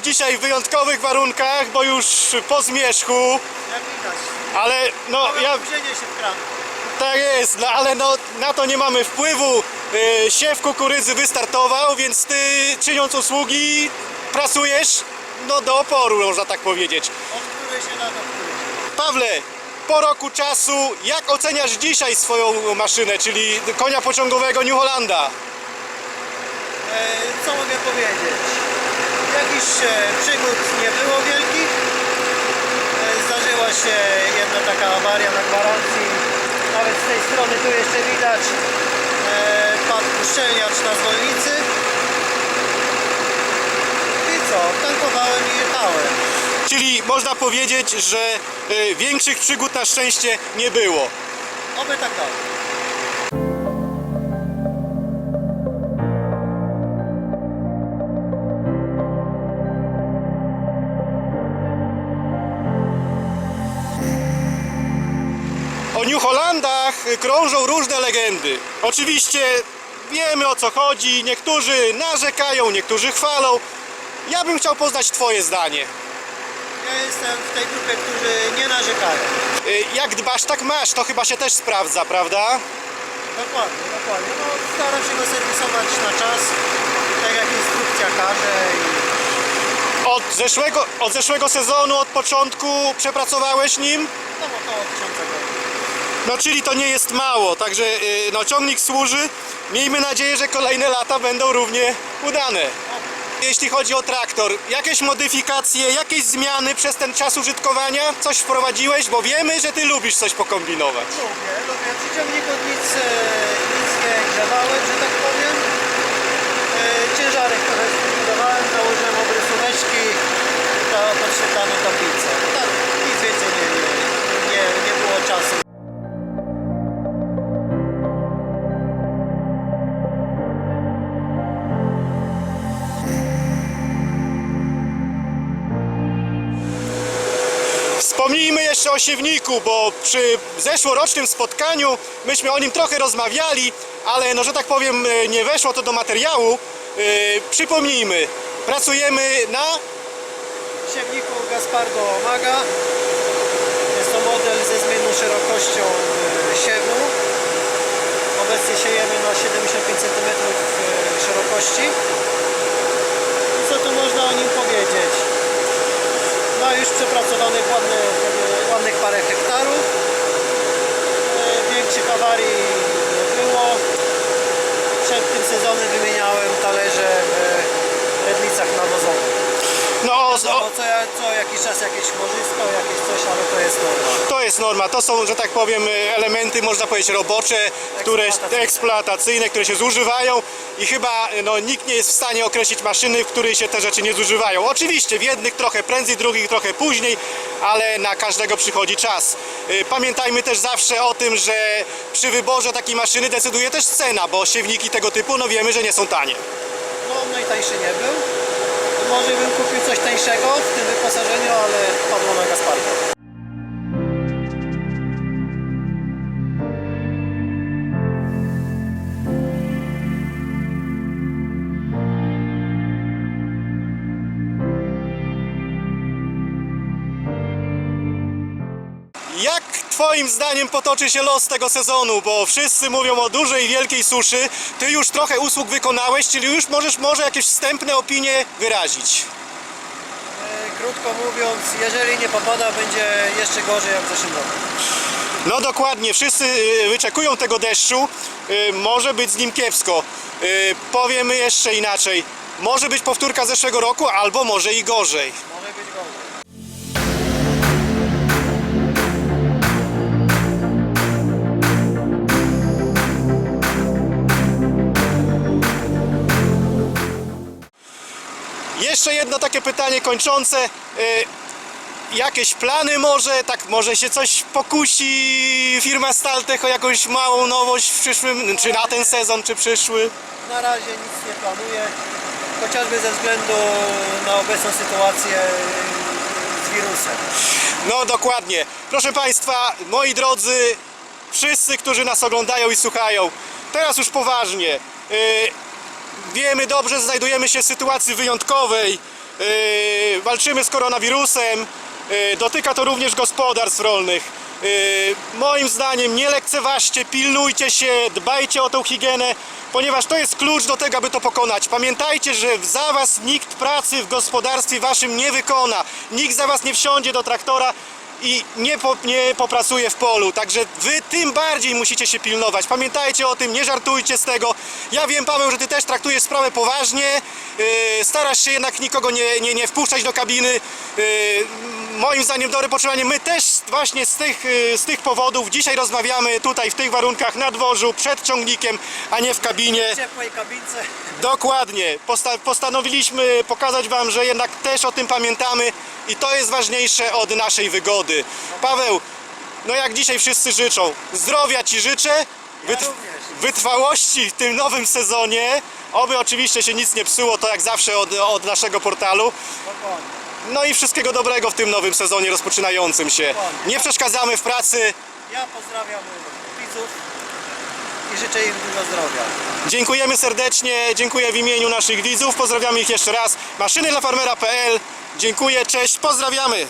dzisiaj w wyjątkowych warunkach, bo już po zmierzchu, Jak widać. ale no ja opóźnienie się w tak jest, no ale no na to nie mamy wpływu. Yy, siew kukurydzy wystartował, więc ty czyniąc usługi pracujesz no do oporu, można tak powiedzieć. Od której się do której. Pawle, po roku czasu, jak oceniasz dzisiaj swoją maszynę, czyli konia pociągowego New Hollanda? E, co mogę powiedzieć? Jakichś e, przygód nie było wielkich. E, zdarzyła się jedna taka awaria na gwarancji. Nawet z tej strony tu jeszcze widać e, padł uszczelniacz na zwolnicy. I co? Tankowałem i jechałem. Czyli można powiedzieć, że większych przygód na szczęście nie było. Oby tak dalej. Krążą różne legendy. Oczywiście wiemy o co chodzi, niektórzy narzekają, niektórzy chwalą. Ja bym chciał poznać Twoje zdanie. Ja jestem w tej grupie, którzy nie narzekają. Y, Jak dbasz, tak masz, to chyba się też sprawdza, prawda? Dokładnie, dokładnie. No, staram się go serwisować na czas, tak jak instrukcja każe i Od zeszłego, od zeszłego sezonu, od początku przepracowałeś nim? no około tysiąca godzin. No czyli to nie jest mało, także y, no, ciągnik służy. Miejmy nadzieję, że kolejne lata będą równie udane. Jeśli chodzi o traktor, jakieś modyfikacje, jakieś zmiany przez ten czas użytkowania? Coś wprowadziłeś? Bo wiemy, że ty lubisz coś pokombinować. Lubię, lubię. Przy ciągniku nic, e, nic nie grzewałem, że tak powiem. E, Ciężarek trochę zlikwidowałem, założyłem obrysóweczki, to podświetlane tablice. Jeszcze o siewniku, bo przy zeszłorocznym spotkaniu myśmy o nim trochę rozmawiali, ale no, że tak powiem, y, nie weszło to do materiału. Y, Przypomnijmy, pracujemy na siewniku Gaspardo Maga. Jest to model ze zmienną szerokością e, siewu. Obecnie siejemy na 75 cm szerokości. I co tu można o nim powiedzieć? Ma już przepracowanych ładne, o, co, ja- co jakiś czas jakieś morzysko, jakieś coś, ale to jest norma. To jest norma, to są, że tak powiem, elementy, można powiedzieć, robocze, które Eksploatacyjne. eksploatacyjne, które się zużywają i chyba no, nikt nie jest w stanie określić maszyny, w której się te rzeczy nie zużywają. Oczywiście w jednych trochę prędzej, drugich trochę później, ale na każdego przychodzi czas. Y, Pamiętajmy też zawsze o tym, że przy wyborze takiej maszyny decyduje też cena, bo siewniki tego typu, no wiemy, że nie są tanie. No najtańszy nie był. Może bym kupił coś tańszego w tym wyposażeniu, ale padło na Gasparka. Twoim zdaniem potoczy się los tego sezonu? Bo wszyscy mówią o dużej, wielkiej suszy. Ty już trochę usług wykonałeś, czyli już możesz może jakieś wstępne opinie wyrazić. E, Krótko mówiąc, jeżeli nie popada, będzie jeszcze gorzej jak w zeszłym roku. No dokładnie, wszyscy y, wyczekują tego deszczu. Y, Może być z nim kiepsko. Powiemy jeszcze inaczej. Może być powtórka zeszłego roku, albo może i gorzej. Jeszcze jedno takie pytanie kończące. Y, Jakieś plany może, tak może się coś pokusi firma Staltech o jakąś małą nowość w przyszłym, czy na ten sezon, czy przyszły? Na razie nic nie planuję, chociażby ze względu na obecną sytuację z wirusem. No dokładnie. Proszę Państwa, moi drodzy, wszyscy, którzy nas oglądają i słuchają, teraz już poważnie. Wiemy dobrze, znajdujemy się w sytuacji wyjątkowej. Yy, walczymy z koronawirusem. Yy, dotyka to również gospodarstw rolnych. Yy, moim zdaniem nie lekceważcie, pilnujcie się, dbajcie o tą higienę, ponieważ to jest klucz do tego, aby to pokonać. Pamiętajcie, że za was nikt pracy w gospodarstwie waszym nie wykona. Nikt za was nie wsiądzie do traktora i nie, po, nie popracuje w polu. Także wy tym bardziej musicie się pilnować. Pamiętajcie o tym, nie żartujcie z tego. Ja wiem, Paweł, że ty też traktujesz sprawę poważnie. Yy, starasz się jednak nikogo nie, nie, nie wpuszczać do kabiny. Yy, moim zdaniem dobre poczynanie. My też właśnie z tych, yy, z tych powodów dzisiaj rozmawiamy tutaj w tych warunkach na dworzu, przed ciągnikiem, a nie w kabinie. W ciepłej kabince. Dokładnie. Posta postanowiliśmy pokazać Wam, że jednak też o tym pamiętamy i to jest ważniejsze od naszej wygody. Paweł, no jak dzisiaj wszyscy życzą, zdrowia Ci życzę, wytr- wytrwałości w tym nowym sezonie. Oby oczywiście się nic nie psuło, to jak zawsze od, od naszego portalu. No i wszystkiego dobrego w tym nowym sezonie rozpoczynającym się. Nie przeszkadzamy w pracy. Ja pozdrawiam widzów i życzę im dużo zdrowia. Dziękujemy serdecznie, dziękuję w imieniu naszych widzów, pozdrawiamy ich jeszcze raz. Maszyny dla farmera.pl, dziękuję, cześć, pozdrawiamy.